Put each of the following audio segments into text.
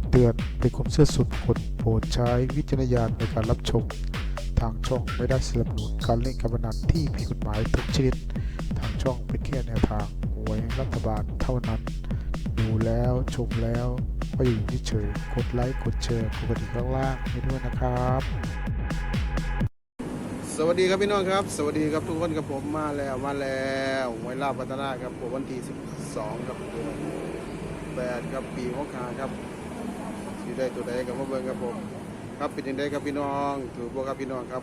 ำเตือนเป็นความเชื่อส่วนบุคคลโปรดใช้วิจารณญาณในการรับชม ทางช่องไม่ได้สนับสนุนการเล่นการพนันที่ผิดกฎหมายทุกชนิด ทางช่องเป็นแค่แนวทางหวยรัฐบาลเท่านั้น ดูแล้วชมแล้วก็อยู่เฉยกดไลค์กดแชร์กดกระดิ่งข้างล่างให้ด้วยนะครับ สวัสดีครับพี่น้องครับ สวัสดีครับทุกคนกับผมมาแล้วมาแล้วหวยลาบพัฒนาครับผมวันที่12ครับเดือนแปดครับปีหกหาครับ สีได้ตัวใดกับมาเบิ่งครับผม ครับเป็นยังไงครับพี่น้องถือพวกครับพี่น้องครับ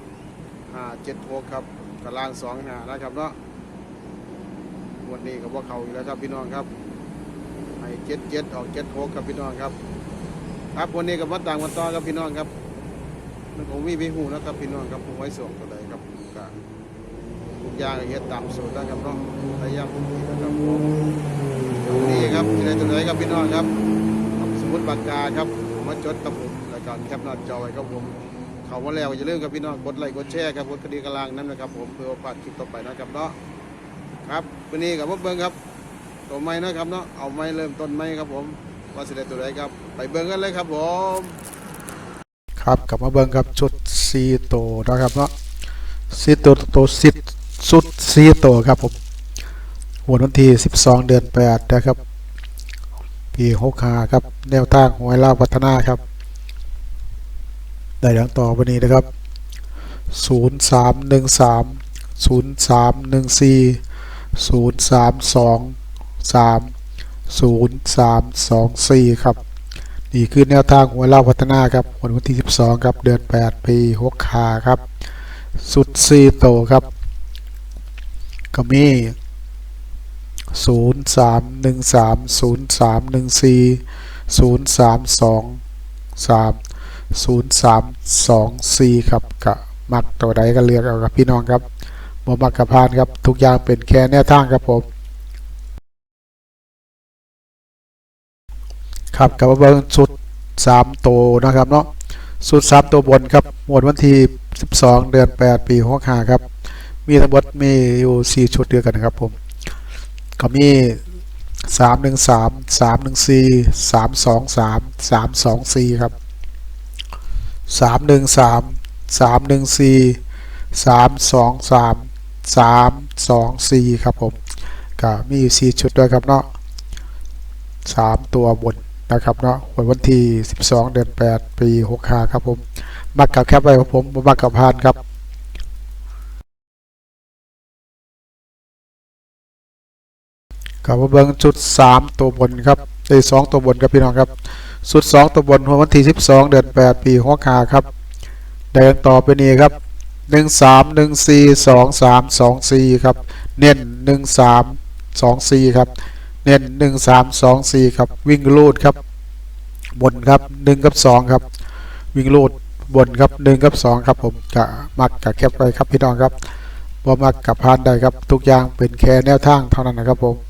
ห้าเจ็ดหกครับกำลางสองหานะครับเนาะวันนี้กับว่าเขาอีกแล้วครับพี่น้องครับให้เจ็ดเจ็ดออกเจ็ดหกครับพี่น้องครับ ครับวันนี้กับวัดต่างวันต่อครับพี่น้องครับมันคงมีพี่หูนะครับพี่น้องครับผมไว้ส่งตัวใดครับก็ทุกอย่างเฮ็ดตามสูตรนะครับเนาะระยะผมที่นะครับผมนี่ครับที่ไหนตัวไหนครับพี่น้องครับสมุดปากกาครับ มาจดกับผมแล้วก็แคปหน้าจอไว้ครับผมเขามาแล้วอย่าลืมครับพี่น้องกดไลค์กดแชร์ครับกดกระดิ่งกระลางนั้นนะครับผมเพื่อว่าพลาดคลิปต่อไปนะครับเนาะครับวันนี้กับว่าเบิ้งครับตัวไม้นะครับเนาะเอาไม้เริ่มต้นไม้ครับผมว่าสิได้ตัวไหนครับไปเบิ้งกันเลยครับผมครับกลับมาเบิ่งครับชุดซีโตวนะครับเนาะซีโตวตัวสิสุดซีโตวครับผมวดวันที่ 12 เดือน 8 นะครับ ปี65ครับ แนวทางหวยลาวพัฒนาครับ ได้ดังต่อวันนี้นะครับ 0313 0314 0323 0324 ครับ นี่คือแนวทางหัวเล่าพัฒนาครับวันที่ 12 ครับ เดือน 8 ปี6ขาครับ สุดซีโตครับ ก็มี 0 3 1 3 0 3 1 4 0 3 2 3 0 3 2 4ครับกะมักตัวใดก็เลือกเอาครับพี่น้องครับบมักกะพานครับทุกอย่างเป็นแค่แนวทางครับผมครับกับเบิ้งสุด3ตัวนะครับเนาะสุด3ตัวบนครับหมวดวันที่12เดือน8ปี65ครับ มีทั้งหมดมีอยู่4ชุดเดียวกันนะครับผม ก็มี3 1 3 3 1 4 3 2 3 3 2 4ครับ3 1 3 3 1 4 3 2 3 3 2 4ครับผมก็มีอยู่4ชุดด้วยครับเนาะ3ตัวบนนะครับเนาะวันวันที่12เดือน8ปี65ครับผมมักกับแคปไว้ครับผมมักกับพานครับ กับมาเบิ่งจุด 3 ตัวบนครับไอ้2ตัวบนครับพี่น้องครับสุด 2 ตัวบนวันที่ 12 เดือน 8 ปี65ครับได้ดังต่อไปนี้ครับ 1 3 1 4 2 3 2 4 ครับ เน้น 1 3 2 4 ครับ เน้น 1 3 2 4 ครับ วิ่งลูดครับ บนครับ 1 กับ 2 ครับ วิ่งลูดบนครับ 1 กับ 2 ครับ ผมกะมักกะแคปไว้ครับพี่น้องครับบ่มักกับพานได้ครับ ทุกอย่างเป็นแค่แนวทางเท่านั้นนะครับผม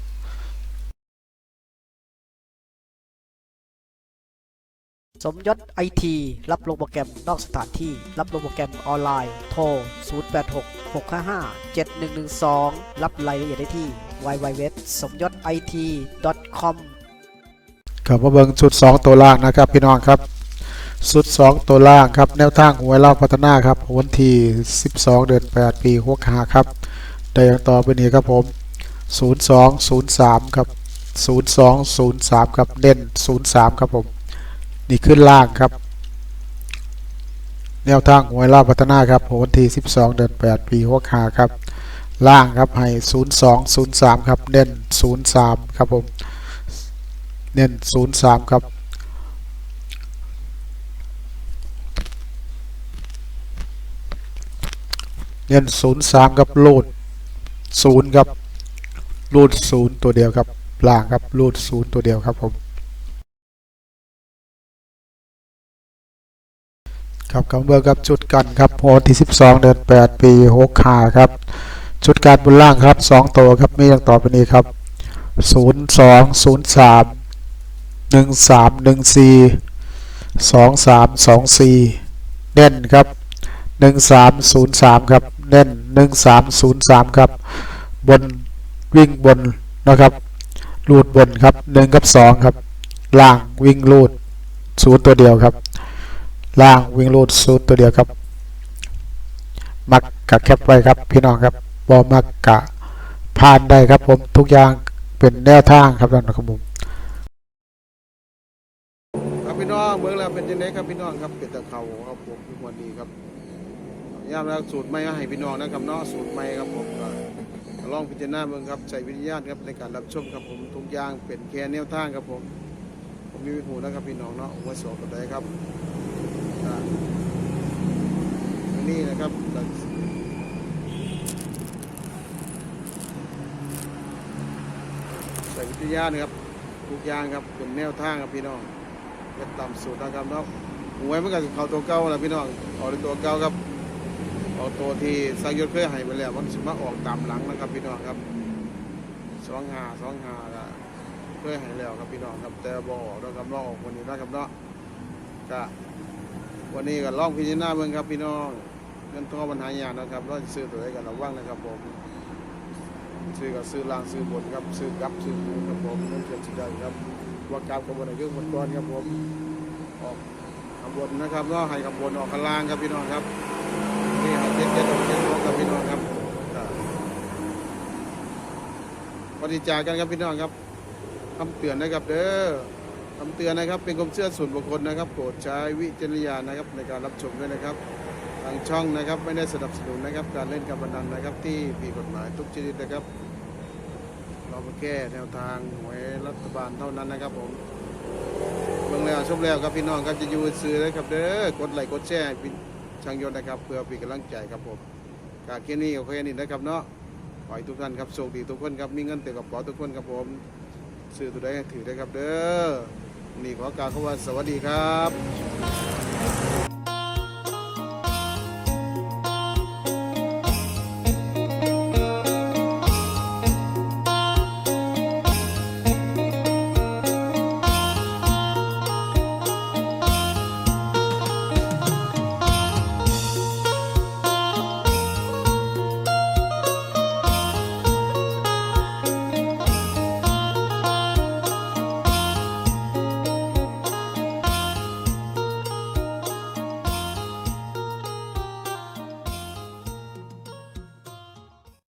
สมยศไอทีรับลงโปรแกรมนอกสถานที่ รับลงโปรแกรมออนไลน์ โทร 086 655 7112 รับรายละเอียดได้ที่ www สมยศ IT com กับมาเบิ่งชุด 2 ตัวล่างนะครับพี่น้องครับชุด 2 ตัวล่างครับ แนวทางหวยเล่าพัฒนาครับ วันที่ 12 เดือน 8 ปี65ครับ ได้อย่างต่อไปนี้ครับผม 0203 ครับ 0203 ครับเน้น03 ครับผม นี่ขึ้นล่างครับ แนวทางหวยเล่าพัฒนาครับวันที่ 12 เดือน 8 ปี65ครับ ล่างครับให้ 0203 ครับ เน้น 03 ครับผม เน้น 03 ครับเน้น03ครับรูด0ครับรูด0ตัวเดียวครับล่างครับรูด0ตัวเดียวครับผม ครับกำเบอร์ครับจุดกันครับโวันที่ 12 เดือน 8 ปี65ครับ ชุดการบนล่างครับ 2 ตัวครับมีอย่างต่อไปนี้ครับ 02 03 13 14 23 24 เน้นครับ 1303 ครับเน้น1303 ครับ บนวิ่งบนนะครับรูดบนครับ1กับ2ครับ ล่างวิ่งรูดศูนย์ตัวเดียวครับ ล่างวิ่งรูดศูนย์ตัวเดียวครับ มักกะแคปไว้ครับ พี่น้องครับบอมักกะผ่านได้ครับผมทุกอย่างเป็นแนวทางครับท่านผู้ชมผมครับพี่น้องเมืองแล้วเป็นยังไงครับพี่น้องครับเป็นตะเขาครับผมทุกวันนี้ครับย่ามแล้วสูตรใหม่ให้พี่น้องนะครับเนาะสูตรใหม่ครับผมลองพิจารณาเมืองครับใช้วิทยาณครับในการรับชมครับผมทุกอย่างเป็นแค่แนวทางครับผมผมมีหูนะครับพี่น้องเนาะหัวสอบกันได้ครับ นี่นะครับใส่วิทยานะครับทุกอย่างครับเป็นแนวทางครับพี่น้องก็ตามสูตรนะครับเนาะหวยมันก็สิเขาตัวเก่าแหละพี่น้องออกในตัวเก่าครับออกตัวที่สางยศเคยให้ไปแล้วมันสมาออกตามหลังนะครับพี่น้องครับสองหาสองหาก็เคยให้แล้วครับพี่น้องครับแต่บออกนะครับรอออกวันนี้นะครับเนาะก็ วันนี้ก็ลองพิจารณาเบิ่งครับพี่น้องเงินทองมันหายากนะครับเราซื้อตัวไหนกันระวังนะครับผมซื้อก็ซื้อล่างซื้อบนครับซื้อกับซื้อคูครับผมเงินเดือนสิได้ครับว่ากราบขบวนอายุหมดก่อนครับผมออกขบวนนะครับก็ให้ขบวนออกข้างล่างครับพี่น้องครับนี่ให้เจ็ดเจ็ดเจ็ดออกครับพี่น้องครับปฏิจากันครับพี่น้องครับคำเตือนนะครับเด้อ คำเตือนนะครับเป็นความเชื่อส่วนบุคคลนะครับโปรดใช้วิจารณญาณนะครับในการรับชมด้วยนะครับ ทางช่องนะครับไม่ได้สนับสนุนนะครับ การเล่นการพนันนะครับที่ผิดกฎหมายทุกชนิดนะครับ เรามาแก้แนวทางหวยรัฐบาลเท่านั้นนะครับผมเบิ่งแล้วชมแล้วครับพี่น้องครับจะอยู่ซื้อเลยครับเด้อกดไลค์กดแชร์พี่ช่างยนต์นะครับเพื่อเป็นกำลังใจครับผมกาแค่นี้ก็แค่นี้นะครับเนาะขอให้ทุกท่านครับโชคดีทุกคนครับมีเงินเต็มกระเป๋าทุกคนครับผมซื้อตัวใดถือได้ครับเด้อ นี่ขอกล่าวคำว่าสวัสดีครับ